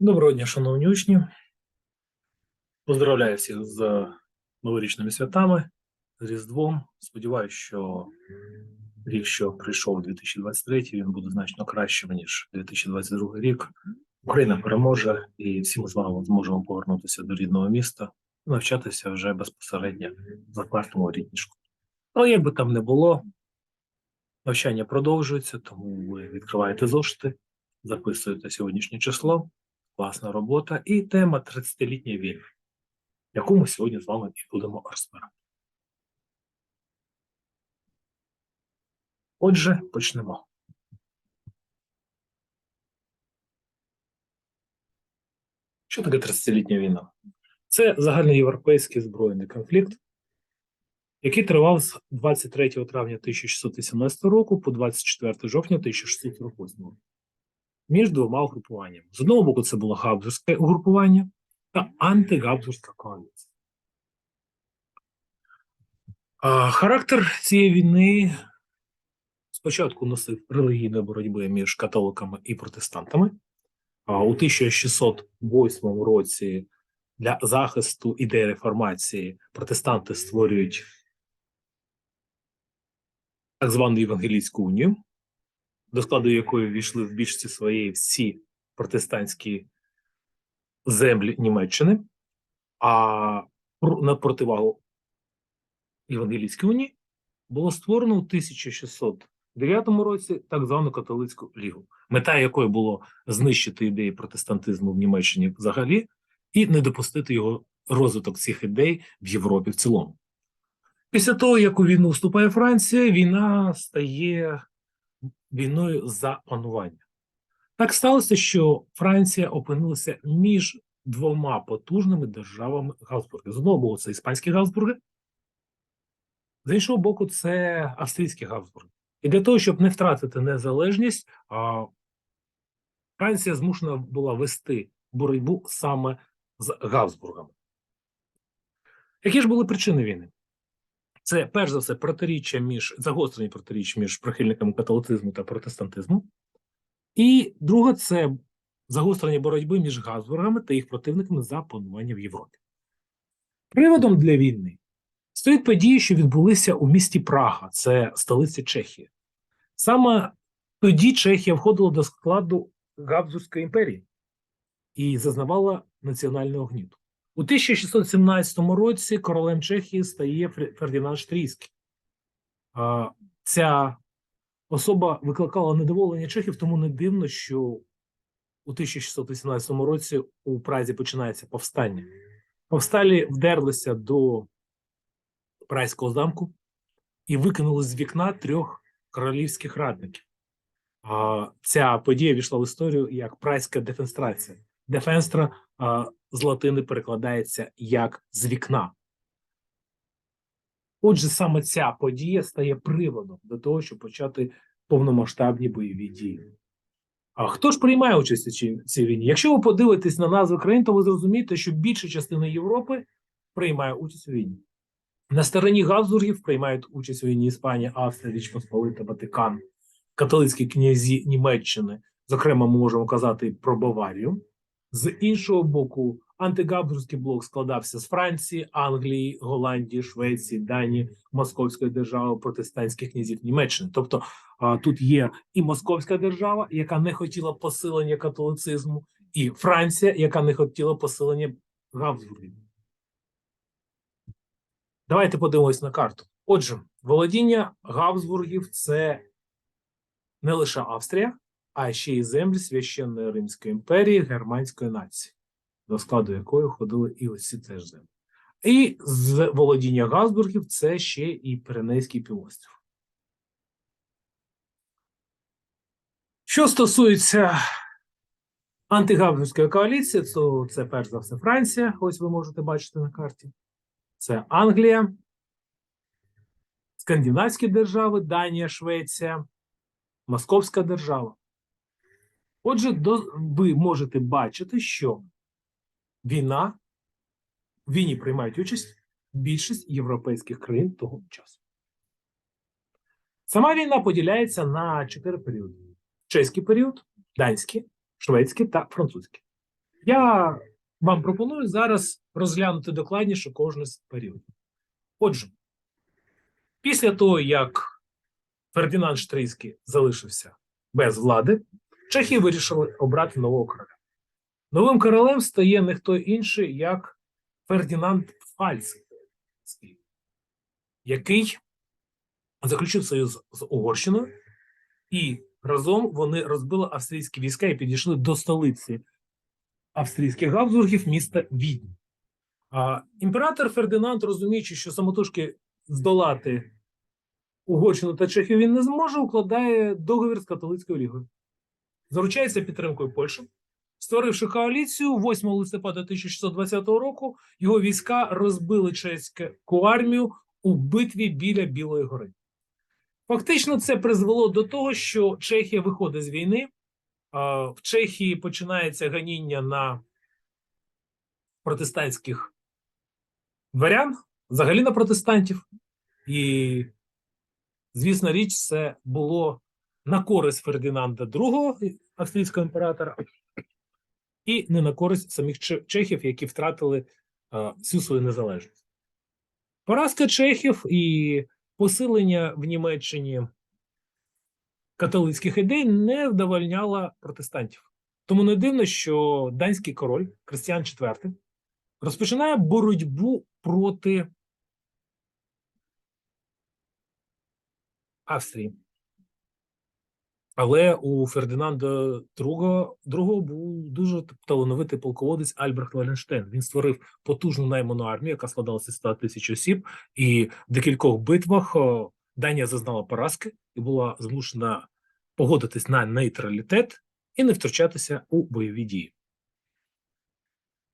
Доброго дня, шановні учні. Поздравляю всіх з новорічними святами, з Різдвом. Сподіваюся, що рік, що прийшов 2023, він буде значно кращим, ніж 2022 рік. Україна переможе, і всі ми з вами зможемо повернутися до рідного міста і навчатися вже безпосередньо в закладному рідній школі. Але як би там не було, навчання продовжується, тому ви відкриваєте зошити, записуєте сьогоднішнє число класна робота і тема 30-літня війна, яку ми сьогодні з вами і будемо розбирати. Отже, почнемо. Що таке 30-літня війна? Це загальноєвропейський збройний конфлікт, який тривав з 23 травня 1618 року по 24 жовтня 1648 року між двома угрупуваннями. З одного боку, це було габсбурзьке угрупування та антигабсбурзька коаліція. Характер цієї війни спочатку носив релігійної боротьби між католиками і протестантами. А у 1608 році для захисту ідеї реформації протестанти створюють так звану Євангелійську унію, до складу якої ввійшли в більшості своєї всі протестантські землі Німеччини, а на противагу Євангелійській унії було створено у 1609 році так звану католицьку лігу, мета якої було знищити ідеї протестантизму в Німеччині взагалі і не допустити його розвиток цих ідей в Європі в цілому. Після того, як у війну вступає Франція, війна стає війною за панування. Так сталося, що Франція опинилася між двома потужними державами Габсбурги. З одного боку, це іспанські Габсбурги, з іншого боку, це австрійські Габсбурги. І для того, щоб не втратити незалежність, Франція змушена була вести боротьбу саме з Габсбургами. Які ж були причини війни? Це перш за все протиріччя між загострені протиріччя між прихильниками католицизму та протестантизму. І друге це загострення боротьби між Габсбургами та їх противниками за панування в Європі. Приводом для війни стоять події, що відбулися у місті Прага, це столиця Чехії. Саме тоді Чехія входила до складу Габсбурзької імперії і зазнавала національного гніту. У 1617 році королем Чехії стає Фердінанд Штрійський. Ця особа викликала недоволення чехів, тому не дивно, що у 1618 році у Празі починається повстання. Повсталі вдерлися до Празького замку і викинули з вікна трьох королівських радників. Ця подія війшла в історію як Празька дефенстрація. Дефенстра з латини перекладається як з вікна. Отже, саме ця подія стає приводом до того, щоб почати повномасштабні бойові дії. А хто ж приймає участь у цій- війні? Якщо ви подивитесь на назви країн, то ви зрозумієте, що більша частина Європи приймає участь у війні. На стороні Габсбургів приймають участь у війні Іспанія, Австрія, Річ Посполита, Ватикан, католицькі князі Німеччини. Зокрема, ми можемо казати про Баварію. З іншого боку, антигабсбурзький блок складався з Франції, Англії, Голландії, Швеції, Данії, Московської держави, протестантських князів Німеччини. Тобто тут є і Московська держава, яка не хотіла посилення католицизму, і Франція, яка не хотіла посилення Габсбургів. Давайте подивимось на карту. Отже, володіння Габсбургів це не лише Австрія, а ще й землі священної Римської імперії германської нації, до складу якої входили і ось ці теж землі. І з володіння Габсбургів це ще і Пиренейський півострів. Що стосується антигабсбурзької коаліції, то це перш за все Франція, ось ви можете бачити на карті. Це Англія, скандинавські держави, Данія, Швеція, Московська держава. Отже, до, ви можете бачити, що війна в війні приймають участь більшість європейських країн того часу. Сама війна поділяється на чотири періоди: чеський період, данський, шведський та французький. Я вам пропоную зараз розглянути докладніше кожний з періодів. Отже, після того, як Фердинанд Штрийський залишився без влади, чехи вирішили обрати нового короля. Новим королем стає не хто інший, як Фердинанд Фальцький, який заключив союз з Угорщиною, і разом вони розбили австрійські війська і підійшли до столиці австрійських Габсбургів міста Відень. А імператор Фердинанд, розуміючи, що самотужки здолати Угорщину та Чехію він не зможе, укладає договір з католицькою лігою. Заручається підтримкою Польщі. Створивши коаліцію 8 листопада 1620 року, його війська розбили чеську армію у битві біля Білої гори. Фактично, це призвело до того, що Чехія виходить з війни. В Чехії починається ганіння на протестантських дворян, взагалі на протестантів. І, звісна річ, це було на користь Фердинанда II, австрійського імператора, і не на користь самих чехів, які втратили а, всю свою незалежність. Поразка чехів і посилення в Німеччині католицьких ідей не вдовольняла протестантів. Тому не дивно, що данський король Кристіан IV розпочинає боротьбу проти Австрії. Але у Фердинанда II, II був дуже талановитий полководець Альбрехт Валенштейн. Він створив потужну найману армію, яка складалася з 100 тисяч осіб, і в декількох битвах Данія зазнала поразки і була змушена погодитись на нейтралітет і не втручатися у бойові дії.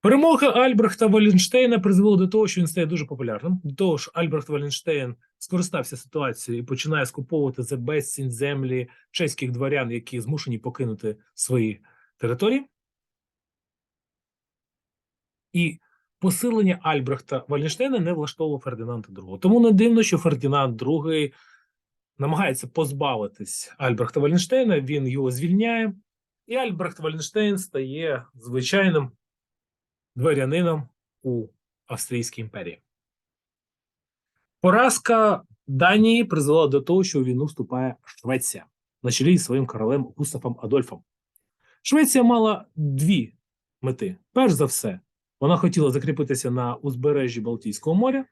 Перемога Альбрехта Валенштейна призвела до того, що він стає дуже популярним. До того ж, Альбрехт Валенштейн скористався ситуацією і починає скуповувати за безцінь землі чеських дворян, які змушені покинути свої території. І посилення Альбрехта Валенштейна не влаштовувало Фердинанда II. Тому не дивно, що Фердинанд II намагається позбавитись Альбрехта Валенштейна, він його звільняє, і Альбрехт Валенштейн стає звичайним дворянином у Австрійській імперії. Поразка Данії призвела до того, що у війну вступає Швеція на чолі зі своїм королем Густафом Адольфом. Швеція мала дві мети. Перш за все, вона хотіла закріпитися на узбережжі Балтійського моря,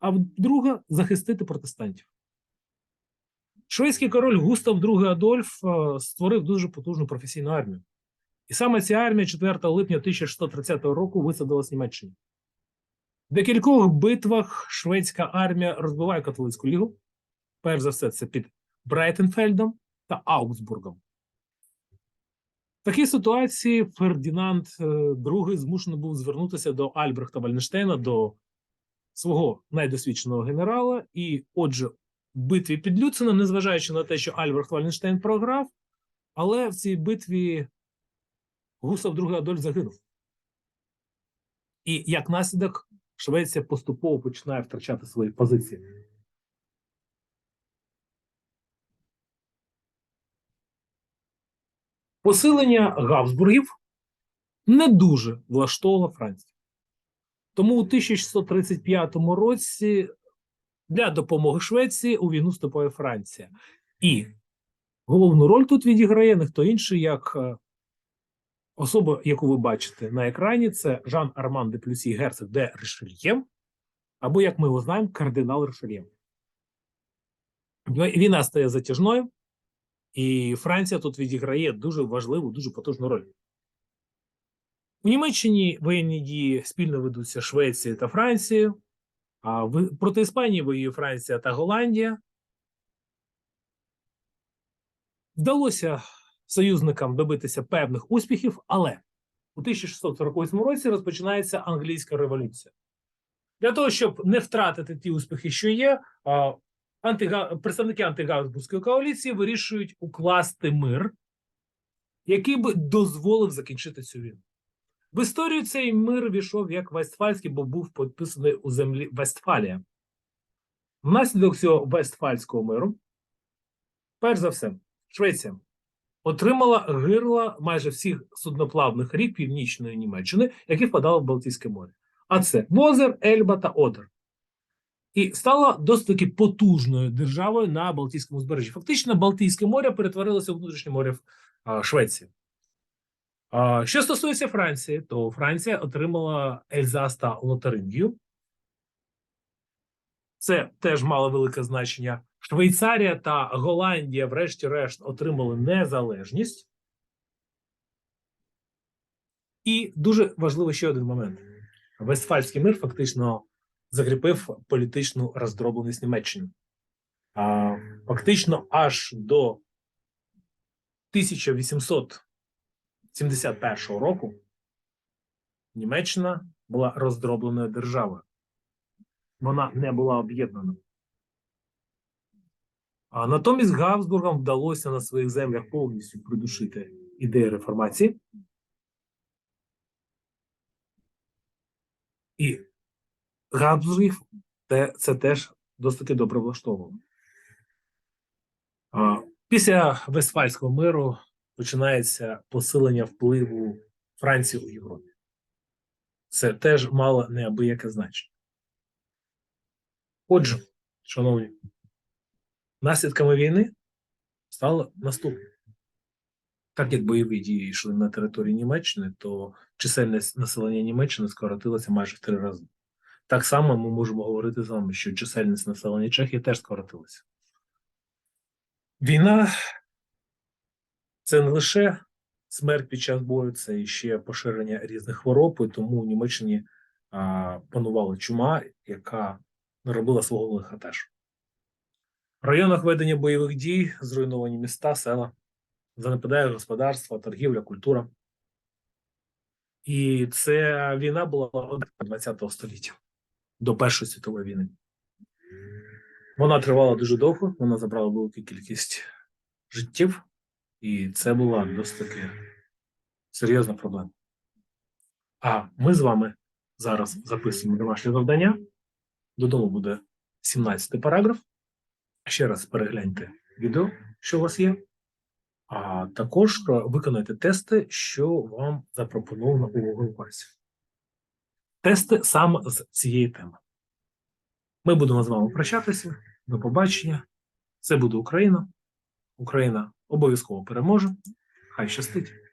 а друга захистити протестантів. Шведський король Густав II Адольф е, створив дуже потужну професійну армію. І саме ця армія 4 липня 1630 року висадила з Німеччини. В декількох битвах шведська армія розбиває католицьку лігу. Перш за все, це під Брайтенфельдом та Аугсбургом. В такій ситуації Фердинанд е, II змушений був звернутися до Альбрехта Вальнштейна, до свого найдосвідченого генерала. І, отже, в битві під Люценом, незважаючи на те, що Альбрехт Вальнштейн програв, але в цій битві Гусав II Адольф загинув. І як наслідок Швеція поступово починає втрачати свої позиції. Посилення Габсбургів не дуже влаштовувало Францію. Тому у 1635 році для допомоги Швеції у війну вступає Франція. І головну роль тут відіграє не хто інший, як е, особа, яку ви бачите на екрані, це Жан Арман де Плюсі герцог де Ришельє, або, як ми його знаємо, кардинал Ришельє. Війна стає затяжною, і Франція тут відіграє дуже важливу, дуже потужну роль. У Німеччині воєнні дії спільно ведуться Швецією та Францією, а проти Іспанії воює Франція та Голландія. Вдалося союзникам добитися певних успіхів, але у 1648 році розпочинається англійська революція. Для того, щоб не втратити ті успіхи, що є, антига... представники антигабсбурзької коаліції вирішують укласти мир, який би дозволив закінчити цю війну. В історію цей мир війшов як Вестфальський, бо був підписаний у землі Вестфалія. Внаслідок цього Вестфальського миру, перш за все, Швеція отримала гирла майже всіх судноплавних рік північної Німеччини, які впадали в Балтійське море. А це Возер, Ельба та Одер. І стала досить таки потужною державою на Балтійському узбережжі. Фактично, Балтійське море перетворилося у внутрішнє море а, Швеції. А, що стосується Франції, то Франція отримала Ельзас та Лотарингію. Це теж мало велике значення. Швейцарія та Голландія, врешті-решт, отримали незалежність. І дуже важливий ще один момент: Вестфальський мир фактично закріпив політичну роздробленість Німеччини. Фактично, аж до 1871 року Німеччина була роздробленою державою. Вона не була об'єднана. А натомість Габсбургам вдалося на своїх землях повністю придушити ідеї реформації. І Габсбургів те, це теж досить добре влаштовувало. Після Вестфальського миру починається посилення впливу Франції у Європі. Це теж мало неабияке значення. Отже, шановні, наслідками війни стало наступне. Так як бойові дії йшли на території Німеччини, то чисельність населення Німеччини скоротилася майже в три рази. Так само ми можемо говорити з вами, що чисельність населення Чехії теж скоротилася. Війна це не лише смерть під час бою, це і ще поширення різних хвороб, і тому в Німеччині а, панувала чума, яка робила свого лиха теж. В районах ведення бойових дій зруйновані міста, села, занепадає господарство, торгівля, культура. І це війна була ХХ століття до Першої світової війни. Вона тривала дуже довго, вона забрала велику кількість життів, і це була досить таки серйозна проблема. А ми з вами зараз записуємо домашнє завдання. Додому буде 17 параграф. Ще раз перегляньте відео, що у вас є. А також виконайте тести, що вам запропоновано у класі. Тести саме з цієї теми. Ми будемо з вами прощатися. До побачення. Це буде Україна. Україна обов'язково переможе. Хай щастить!